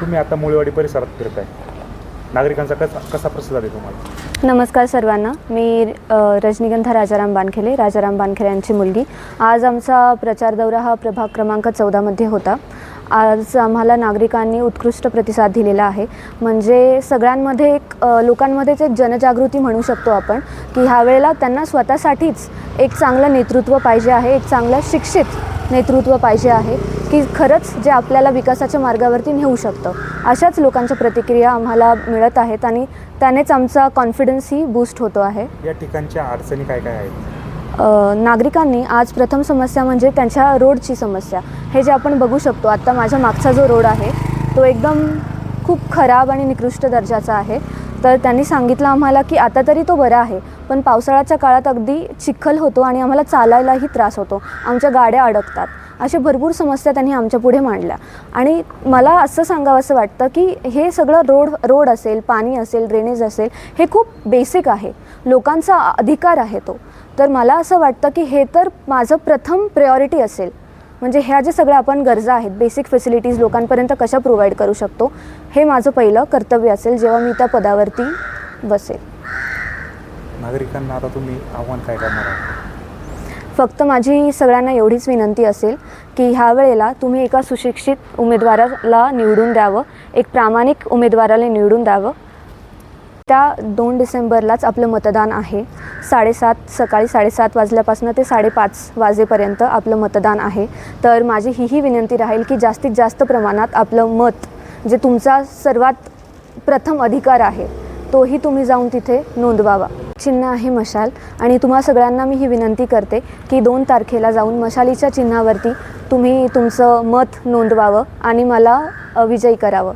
तुम्ही आता मुळेवाडी परिसरात फिरताय. नागरिकांचा कसा कसा प्रतिसाद आहे तुम्हाला? नमस्कार सर्वांना. मी अ, रजनीगंधा राजाराम बानखेले राजाराम बानखेले यांची मुलगी. आज आमचा प्रचार दौरा हा प्रभाग क्रमांक चौदामध्ये होता. आज आम्हाला नागरिकांनी उत्कृष्ट प्रतिसाद दिलेला आहे. म्हणजे सगळ्यांमध्ये एक अ, लोकांमध्येच एक जनजागृती म्हणू शकतो आपण की ह्या वेळेला त्यांना स्वतःसाठीच एक चांगलं नेतृत्व पाहिजे आहे एक चांगलं शिक्षित नेतृत्व पाहिजे आहे की खरंच जे आपल्याला विकासाच्या मार्गावरती नेऊ शकतं. अशाच लोकांच्या प्रतिक्रिया आम्हाला मिळत आहेत आणि त्यानेच आमचा कॉन्फिडन्सही बूस्ट होतो आहे. या ठिकाणच्या अडचणी काय काय आहेत? नागरिकांनी आज प्रथम समस्या म्हणजे त्यांच्या रोडची समस्या. हे जे आपण बघू शकतो आत्ता माझ्या मागचा जो रोड आहे तो एकदम खूप खराब आणि निकृष्ट दर्जाचा आहे. तर त्यांनी सांगितलं आम्हाला की आता तरी तो बरा आहे पण पावसाळ्याच्या काळात अगदी चिखल होतो आणि आम्हाला चालायलाही त्रास होतो. आमच्या गाड्या अडकतात. अशा भरपूर समस्या त्यांनी आमच्या पुढे मांडल्या. आणि मला असं सांगावंसं वाटतं की हे सगळं रोड रोड असेल पाणी असेल ड्रेनेज असेल हे खूप बेसिक आहे. लोकांचा अधिकार आहे तो. तर मला असं वाटतं की हे तर माझं प्रथम प्रायोरिटी असेल. म्हणजे ह्या जे सगळ्या आपण गरजा आहेत बेसिक फॅसिलिटीज लोकांपर्यंत कशा प्रोव्हाइड करू शकतो हे माझं पहिलं कर्तव्य असेल जेव्हा मी त्या पदावरती बसेल. नागरिकांना आता तुम्ही आव्हान काय करणार आहात? फक्त माझी सगळ्यांना एवढीच विनंती असेल की ह्या वेळेला तुम्ही एका सुशिक्षित उमेदवाराला निवडून द्यावं एक प्रामाणिक उमेदवाराला निवडून द्यावं. त्या दोन डिसेंबरलाच आपलं मतदान आहे. साडेसात सकाळी साडेसात वाजल्यापासून ते साडेपाच वाजेपर्यंत आपलं मतदान आहे. तर माझी हीही विनंती राहील की जास्तीत जास्त प्रमाणात आपलं मत जे तुमचा सर्वात प्रथम अधिकार आहे तोही तुम्ही जाऊन तिथे नोंदवावा. चिन्ह आहे मशाल आणि तुम्हा सगळ्यांना मी ही विनंती करते की दोन तारखेला जाऊन मशालीच्या चिन्हावरती तुम्ही तुमचं मत नोंदवावं आणि मला विजयी करावं.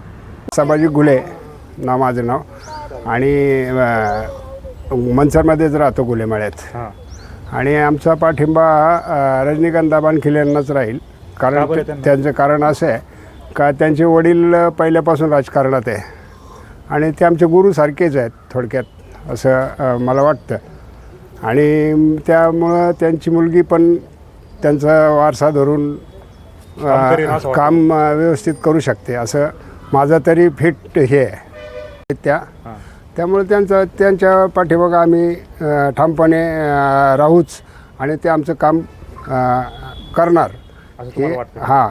संभाजी गुले नाव माझं नाव. आणि मनसरमध्येच राहतो गुलेमाळ्यात. हां. आणि आमचा पाठिंबा अ, रजनीकांत बानखिले यांनाच राहील. का कारण बरं ते- त्यांना? त्यांचं कारण असं आहे का त्यांचे वडील पहिल्यापासून राजकारणात आहे. आणि ते आमचे गुरुसारखेच आहेत थोडक्यात असं अ, मला वाटतं. आणि त्यामुळं त्यांची मुलगी पण त्यांचा वारसा धरून काम करेन असं वाटतं. काम अ, व्यवस्थित करू शकते. असं माझं तरी फिट हे आहे. त्या हां. त्यामुळे त्यांचं त्यांच्या पाठीमागं आम्ही ठामपणे राहूच आणि ते आमचं काम करणार. असं तुम्हाला वाटतं? हां.